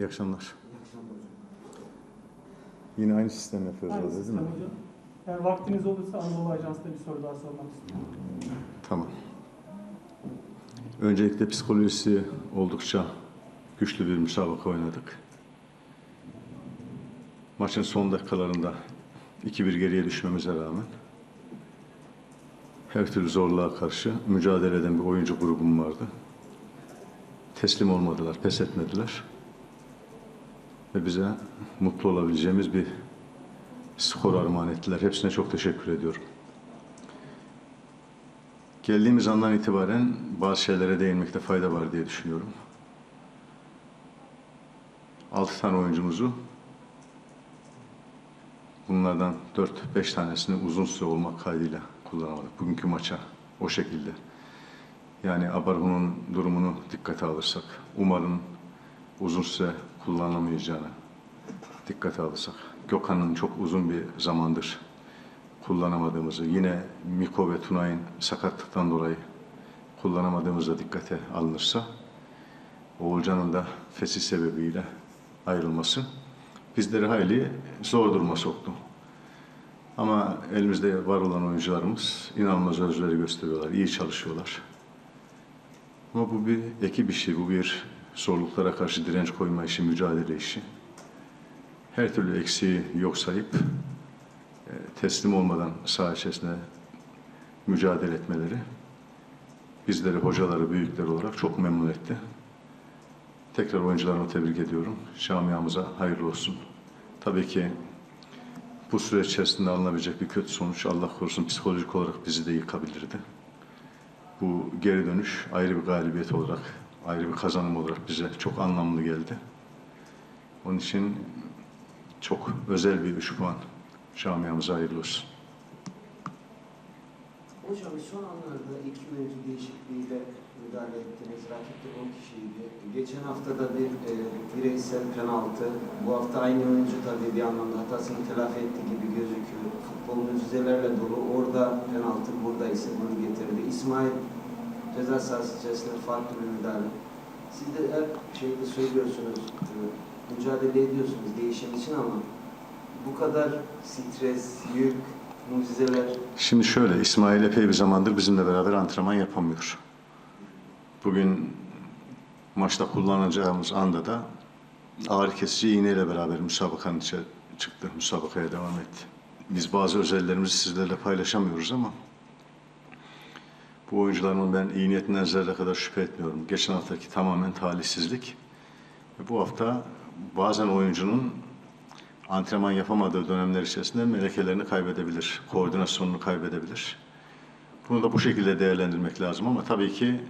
İyi akşamlar. Yine aynı sistem yapıyoruz Aynı orada değil sistem mi? hocam. Yani vaktiniz olursa Anadolu Ajansı'na bir soru daha sormak istiyorum. Tamam. Öncelikle psikolojisi oldukça güçlü bir müsabaka oynadık. Maçın son dakikalarında 2-1 geriye düşmemize rağmen her türlü zorluğa karşı mücadele eden bir oyuncu grubum vardı. Teslim olmadılar, pes etmediler. Ve bize mutlu olabileceğimiz bir skor armağan ettiler. Hepsine çok teşekkür ediyorum. Geldiğimiz andan itibaren bazı şeylere değinmekte fayda var diye düşünüyorum. Altı tane oyuncumuzu bunlardan 4-5 tanesini uzun süre olmak kaydıyla kullanamadık. Bugünkü maça o şekilde. Yani Abarhu'nun durumunu dikkate alırsak, Umar'ın uzun süre kullanamayacağını dikkate alırsak, Gökhan'ın çok uzun bir zamandır kullanamadığımızı, yine Miko ve Tunay'ın sakatlıktan dolayı kullanamadığımıza dikkate alınırsa, Oğulcan'ın da fesih sebebiyle ayrılması bizleri hayli zor duruma soktu. Ama elimizde var olan oyuncularımız inanılmaz özveri gösteriyorlar, iyi çalışıyorlar. Ama bu bir ekip işi, bu bir zorluklara karşı direnç koyma işi, mücadele işi. Her türlü eksiği yok sayıp e, teslim olmadan saha içerisinde mücadele etmeleri bizleri, hocaları, büyükler olarak çok memnun etti. Tekrar oyuncularımı tebrik ediyorum. Camiamıza hayırlı olsun. Tabii ki bu süreç içerisinde alınabilecek bir kötü sonuç Allah korusun psikolojik olarak bizi de yıkabilirdi. Bu geri dönüş ayrı bir galibiyet olarak, ayrı bir kazanım olarak bize çok anlamlı geldi. Onun için çok özel bir üç puan camiamıza hayırlı olsun. Hocam son anlarda iki oyuncu değişikliğiyle müdahale ettiniz. Rakip de 10 kişiydi. Geçen hafta da bir e, bireysel penaltı. Bu hafta aynı oyuncu tabii bir anlamda hatasını telafi etti gibi gözüküyor. Futbol mucizelerle dolu. Orada penaltı, burada ise bunu getirdi. İsmail ceza sahası içerisinde farklı bir müdahale. Siz de her şeyde söylüyorsunuz, e, mücadele ediyorsunuz değişim için ama bu kadar stres, yük, mucizeler Şimdi şöyle, İsmail epey bir zamandır bizimle beraber antrenman yapamıyor. Bugün maçta kullanacağımız anda da ağrı kesici iğneyle beraber müsabakanın içe çıktı, müsabakaya devam etti. Biz bazı özelliklerimizi sizlerle paylaşamıyoruz ama bu oyuncuların ben iyi niyetinden zerre kadar şüphe etmiyorum. Geçen haftaki tamamen talihsizlik. Bu hafta bazen oyuncunun antrenman yapamadığı dönemler içerisinde melekelerini kaybedebilir, koordinasyonunu kaybedebilir. Bunu da bu şekilde değerlendirmek lazım ama tabii ki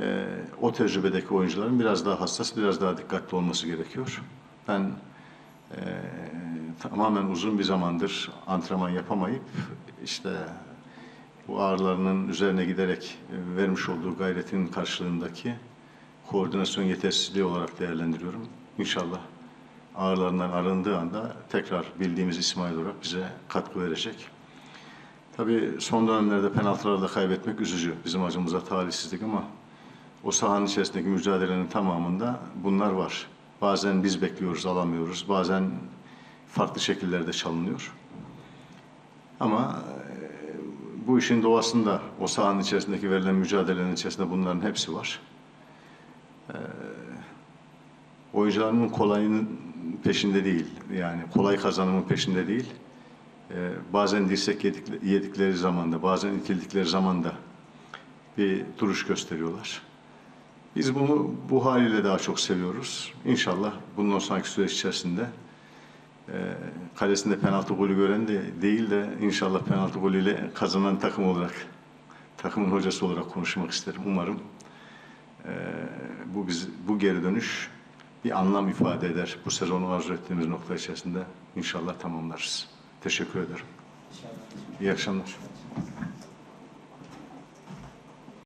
e, o tecrübedeki oyuncuların biraz daha hassas, biraz daha dikkatli olması gerekiyor. Ben e, tamamen uzun bir zamandır antrenman yapamayıp işte bu ağrılarının üzerine giderek e, vermiş olduğu gayretin karşılığındaki koordinasyon yetersizliği olarak değerlendiriyorum. İnşallah ağrılarından arındığı anda tekrar bildiğimiz İsmail olarak bize katkı verecek. Tabii son dönemlerde penaltılarda kaybetmek üzücü. Bizim acımıza talihsizlik ama o sahanın içerisindeki mücadelenin tamamında bunlar var. Bazen biz bekliyoruz, alamıyoruz. Bazen farklı şekillerde çalınıyor. Ama bu işin doğasında o sahanın içerisindeki verilen mücadelenin içerisinde bunların hepsi var. oyuncularının kolayının peşinde değil. Yani kolay kazanımın peşinde değil. Ee, bazen dirsek yedik- yedikleri zamanda, bazen itildikleri zamanda bir duruş gösteriyorlar. Biz bunu bu haliyle daha çok seviyoruz. İnşallah bundan sonraki süreç içerisinde kalesinde penaltı golü gören de değil de inşallah penaltı golüyle kazanan takım olarak, takımın hocası olarak konuşmak isterim. Umarım e, bu biz, bu geri dönüş bir anlam ifade eder. Bu sezonu arzu ettiğimiz nokta içerisinde inşallah tamamlarız. Teşekkür ederim. İyi akşamlar.